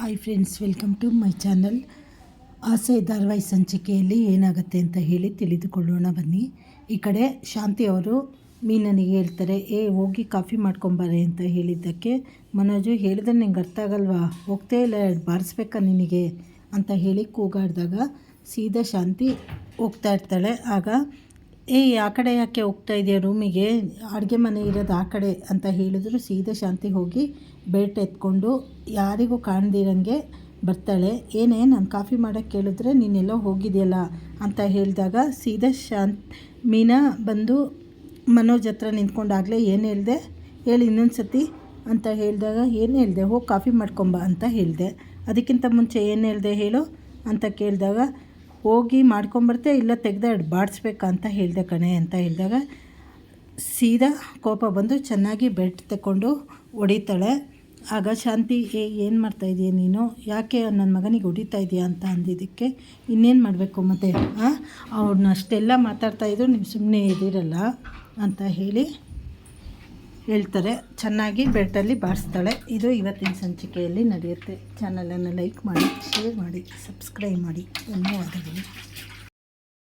Hi friends welcome to my channel ಆಸೆ ಧಾರಾವಾಹಿ ಸಂಚಿಕೆಯಲ್ಲಿ ಏನಾಗುತ್ತೆ ಅಂತ ಹೇಳಿ ತಿಳಿದುಕೊಳ್ಳೋಣ ಬನ್ನಿ. ಈ ಕಡೆ ಶಾಂತಿ ಅವರು ಮೀನನಿಗೆ ಹೇಳ್ತಾರೆ, ಏ, ಹೋಗಿ ಕಾಫಿ ಮಾಡ್ಕೊಂಬಾರೆ ಅಂತ ಹೇಳಿದ್ದಕ್ಕೆ ಮನೋಜು, ಹೇಳಿದ್ರೆ ನಿಂಗೆ ಅರ್ಥ ಆಗಲ್ವಾ? ಹೋಗ್ತೇ ಇಲ್ಲ, ಬಾರಿಸ್ಬೇಕಾ ನಿನಗೆ? ಅಂತ ಹೇಳಿ ಕೂಗಾಡಿದಾಗ ಸೀದಾ ಶಾಂತಿ ಹೋಗ್ತಾ ಇರ್ತಾಳೆ. ಆಗ ಏ, ಆ ಕಡೆ ಯಾಕೆ ಹೋಗ್ತಾ ಇದೆಯಾ ರೂಮಿಗೆ? ಅಡುಗೆ ಮನೆ ಇರೋದು ಆ ಕಡೆ ಅಂತ ಹೇಳಿದ್ರು. ಸೀದಾ ಶಾಂತಿ ಹೋಗಿ ಬೆಲ್ಟ್ ಎತ್ಕೊಂಡು ಯಾರಿಗೂ ಕಾಣ್ದಿರಂಗೆ ಬರ್ತಾಳೆ. ಏನೇ, ನಾನು ಕಾಫಿ ಮಾಡೋಕ್ಕೆ ಕೇಳಿದ್ರೆ ನೀನೆಲ್ಲೋ ಹೋಗಿದೆಯಲ್ಲ ಅಂತ ಹೇಳಿದಾಗ ಸೀದಾ ಶಾಂತ್ ಮೀನಾ ಬಂದು ಮನೋಜ್ ಹತ್ರ ನಿಂತ್ಕೊಂಡಾಗಲೇ ಏನು ಹೇಳಿದೆ? ಹೇಳಿ ಇನ್ನೊಂದು ಸತಿ ಅಂತ ಹೇಳಿದಾಗ ಏನು ಹೇಳಿದೆ? ಹೋಗಿ ಕಾಫಿ ಮಾಡ್ಕೊಂಬ ಅಂತ ಹೇಳಿದೆ. ಅದಕ್ಕಿಂತ ಮುಂಚೆ ಏನು ಹೇಳಿದೆ ಹೇಳು ಅಂತ ಕೇಳಿದಾಗ ಹೋಗಿ ಮಾಡ್ಕೊಂಬರ್ತೆ, ಇಲ್ಲ ತೆಗ್ದೆ ಬಾಡಿಸ್ಬೇಕಾ ಅಂತ ಹೇಳಿದೆ ಕಣೆ ಅಂತ ಹೇಳಿದಾಗ ಸೀದಾ ಕೋಪ ಬಂದು ಚೆನ್ನಾಗಿ ಬೆಡ್ ತಗೊಂಡು ಹೊಡಿತಾಳೆ. ಆಗ ಶಾಂತಿ, ಏ, ಏನು ಮಾಡ್ತಾಯಿದೀಯ ನೀನು? ಯಾಕೆ ನನ್ನ ಮಗನಿಗೆ ಹೊಡಿತಾ ಇದೆಯಾ ಅಂತ ಅಂದಿದ್ದಕ್ಕೆ ಇನ್ನೇನು ಮಾಡಬೇಕು ಮತ್ತೆ ಅವ್ರನ್ನ ಅಷ್ಟೆಲ್ಲ ಮಾತಾಡ್ತಾಯಿದ್ರು ನೀವು ಸುಮ್ಮನೆ ಇದ್ದೀರಲ್ಲ ಅಂತ ಹೇಳಿ ಹೇಳ್ತಾರೆ, ಚೆನ್ನಾಗಿ ಬೆಲ್ಟಲ್ಲಿ ಬಾರಿಸ್ತಾಳೆ. ಇದು ಇವತ್ತಿನ ಸಂಚಿಕೆಯಲ್ಲಿ ನಡೆಯುತ್ತೆ. ಚಾನಲನ್ನು ಲೈಕ್ ಮಾಡಿ ಶೇರ್ ಮಾಡಿ ಸಬ್ಸ್ಕ್ರೈಬ್ ಮಾಡಿ. ಧನ್ಯವಾದಗಳು.